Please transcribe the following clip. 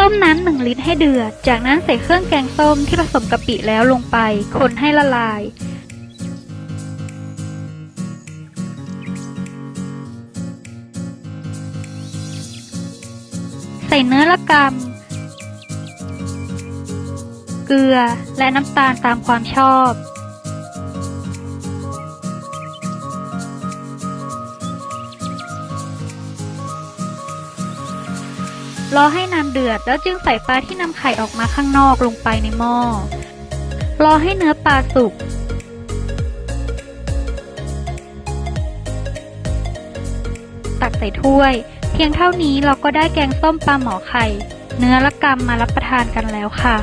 ต้มน้ำหนึ่งลิตรให้เดือด จากนั้นใส่เครื่องแกงส้มที่ผสมกะปิแล้วลงไป คนให้ละลาย ใส่เนื้อละกำเกลือและน้ำตาลตามความชอบ รอให้น้ำเดือดแล้วจึงใส่ปลาที่นำไข่ออกมาข้างนอกลงไปในหม้อ รอให้เนื้อปลาสุก ตักใส่ถ้วย เพียงเท่านี้เราก็ได้แกงส้มปลาหมอไข่ เนื้อละกำมารับประทานกันแล้วค่ะ